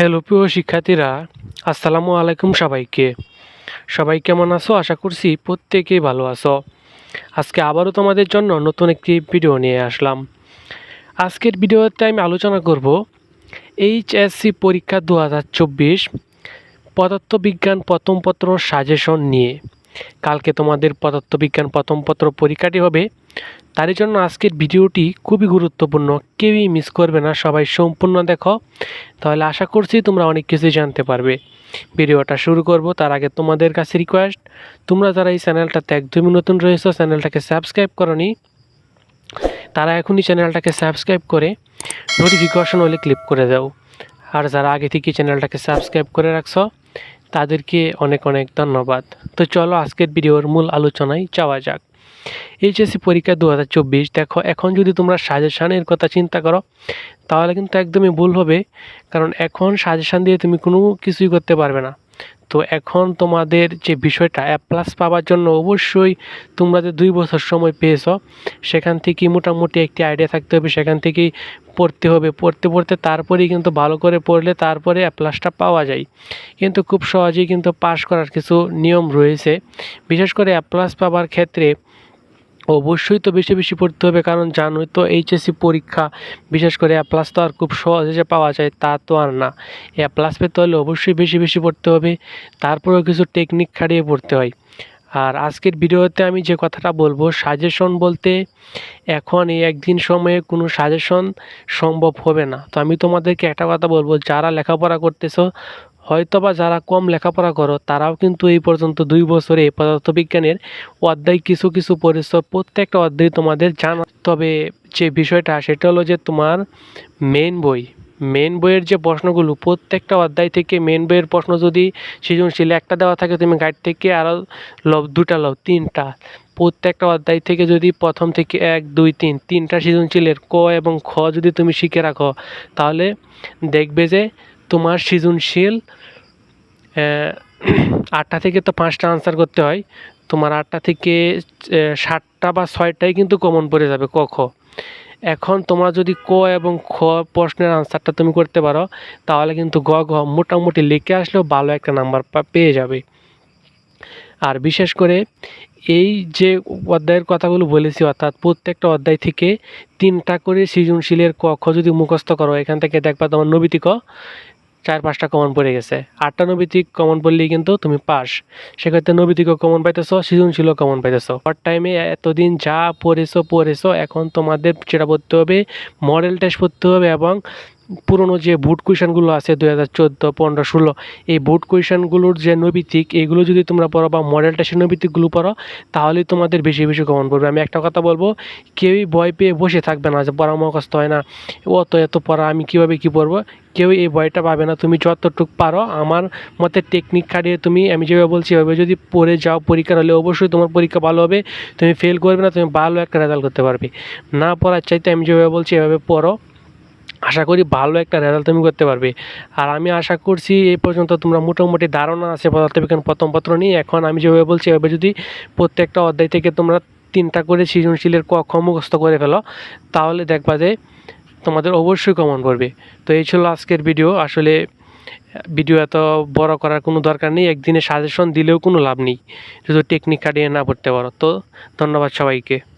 Hello, প্রিয় শিক্ষার্থীরা, আসসালামু আলাইকুম সবাইকে। সবাই কেমন আছো? আশা করছি প্রত্যেকেই ভালো আছো। আজকে আবারও তোমাদের জন্য নতুন একটি ভিডিও নিয়ে আসলাম। আজকের ভিডিওতে আমি আলোচনা করব এইচএসসি পরীক্ষা দু হাজার চব্বিশ পদার্থবিজ্ঞান প্রথম পত্র সাজেশন নিয়ে। কালকে তোমাদের পদার্থবিজ্ঞান প্রথম পত্র পরীক্ষাটি হবে। তারই জন্য আজকের ভিডিওটি খুবই গুরুত্বপূর্ণ। কেউই মিস করবে না, সবাই সম্পূর্ণ দেখো। তাহলে আশা করছি তোমরা অনেক কিছুই জানতে পারবে। ভিডিওটা শুরু করব, তার আগে তোমাদের কাছে রিকোয়েস্ট তোমরা যারা এই চ্যানেলটাতে একদমই নতুন রয়েছো, চ্যানেলটাকে সাবস্ক্রাইব করনি, তারা এখনই চ্যানেলটাকে সাবস্ক্রাইব করে নোটিফিকেশন হলে ক্লিক করে দাও। আর যারা আগে থেকে চ্যানেলটাকে সাবস্ক্রাইব করে রাখছো, তাদেরকে অনেক অনেক ধন্যবাদ। তো চলো আজকের ভিডিওর মূল আলোচনায় যাওয়া যাক। এইচএসসি পরীক্ষা দু হাজার চব্বিশ, দেখো, এখন যদি তোমরা সাজেশানের কথা চিন্তা করো, তাহলে কিন্তু একদমই ভুল হবে, কারণ এখন সাজেশান দিয়ে তুমি কোনো কিছুই করতে পারবে না। তো এখন তোমাদের যে বিষয়টা অ্যাপ প্লাস পাওয়ার জন্য অবশ্যই তোমরা যে দুই বছর সময় পেয়েছ, সেখান থেকে মোটামুটি একটি আইডিয়া থাকতে হবে, সেখান থেকেই পড়তে হবে। পড়তে পড়তে তারপরেই কিন্তু ভালো করে পড়লে তারপরে অ্যাপ প্লাসটা পাওয়া যায়। কিন্তু খুব সহজেই কিন্তু পাশ করার কিছু নিয়ম রয়েছে। বিশেষ করে অ্যাপ প্লাস পাওয়ার ক্ষেত্রে অবশ্যই তো বেশি বেশি পড়তে হবে, কারণ জানোই তো এইচএসসি পরীক্ষা, বিশেষ করে এ প্লাস তো আর খুব সহজে যে পাওয়া যায় তা তো আর না। এ প্লাস পেতে হলে অবশ্যই বেশি বেশি পড়তে হবে, তারপরেও কিছু টেকনিক খাটিয়ে পড়তে হয়। আর আজকের ভিডিওতে আমি যে কথাটা বলব সাজেশন বলতে এখন এই একদিন সময়ে কোনো সাজেশন সম্ভব হবে না। তো আমি তোমাদেরকে একটা কথা বলব, যারা লেখাপড়া করতেছো হয়তোবা যারা কম লেখাপড়া করো, তারাও কিন্তু এই পর্যন্ত দুই বছরে পদার্থবিজ্ঞানের অধ্যায় কিছু কিছু পড়েছ প্রত্যেকটা অধ্যায় তোমাদের জানা। তবে যে বিষয়টা, সেটা হলো যে তোমার মেন বই। মেন বইয়ের যে প্রশ্নগুলো, প্রত্যেকটা অধ্যায় থেকে মেন বইয়ের প্রশ্ন যদি সৃজনশীল একটা দেওয়া থাকে, তুমি গাইড থেকে আরও লও দুটা লও তিনটা। প্রত্যেকটা অধ্যায় থেকে যদি প্রথম থেকে এক, দুই, তিন, তিনটা সৃজনশীলের ক এবং খ যদি তুমি শিখে রাখো, তাহলে দেখবে যে তোমার সৃজনশীল আটটা থেকে তো পাঁচটা আনসার করতে হয়। তোমার আটটা থেকে সাতটা বা ছয়টাই কিন্তু কমন পড়ে যাবে ক, খ। এখন তোমরা যদি ক এবং খ প্রশ্নের আনসারটা তুমি করতে পারো, তাহলে কিন্তু গ, ঘ মোটামুটি লিখে আসলেও ভালো একটা নাম্বার পেয়ে যাবে। আর বিশেষ করে এই যে অধ্যায়ের কথাগুলো বলেছি, অর্থাৎ প্রত্যেকটা অধ্যায় থেকে তিনটা করে সৃজনশীলের ক, খ যদি মুখস্থ করো, এখান থেকে দেখবা তোমার নবীতি ক চার পাঁচটা কমন পড়ে গেছে। আটটা নৈবিতিক কমন পড়লেই কিন্তু তুমি পাস। সেক্ষেত্রে নৈবিতিকও কমন পাইতেছো, সৃজনশীলও কমন পাইতেছো। শর্ট টাইমে এতদিন যা পড়েছো পড়েছো, এখন তোমাদের যেটা পড়তে হবে মডেল টেস্ট পড়তে হবে এবং পুরনো যে বুট কুইশনগুলো আছে দু হাজার চোদ্দ, পনেরো, ষোলো, এই বুট কুইশনগুলোর যে নৈবিতিক এইগুলো যদি তোমরা পড়ো বা মডেল টেস্টের নৈবিতিকগুলো পড়ো, তাহলেই তোমাদের বেশি বেশি কমন পড়বে আমি একটা কথা বলব, কেউই ভয় পেয়ে বসে থাকবে না যে পড়া মুখস্থ হয় না, অত এত পড়া, আমি কীভাবে কী পড়ব? কেউ এই ভয়টা পাবে না। তুমি যতটুকু পারো, আমার মতে টেকনিক খাটিয়ে তুমি, আমি যেভাবে বলছি, এভাবে যদি পড়ে যাও, পরীক্ষা হলে অবশ্যই তোমার পরীক্ষা ভালো হবে। তুমি ফেল করবে না, তুমি ভালো একটা রেজাল্ট করতে পারবে। না পড়ার চাইতে আমি যেভাবে বলছি, এভাবে পড়ো। আশা করি ভালো একটা রেজাল্ট তুমি করতে পারবে। আর আমি আশা করছি এই পর্যন্ত তোমরা মোটামুটি ধারণা আছে পদার্থবিজ্ঞান প্রথম পত্র নিয়ে। এখন আমি যেভাবে বলছি, এভাবে যদি প্রত্যেকটা অধ্যায় থেকে তোমরা তিনটা করে সৃজনশীলের ক মুখস্থ করে ফেলো, তাহলে দেখবা যে তোমাদের অবশ্যই কমন পড়বে তো এই ছিল আজকের ভিডিও আসলে ভিডিও এত বড় করার কোনো দরকার নেই। একদিনে সাজেশন দিলেও কোনো লাভ নেই। যদি টেকনিক কাটিয়ে না পড়তে পারো। তো ধন্যবাদ সবাইকে।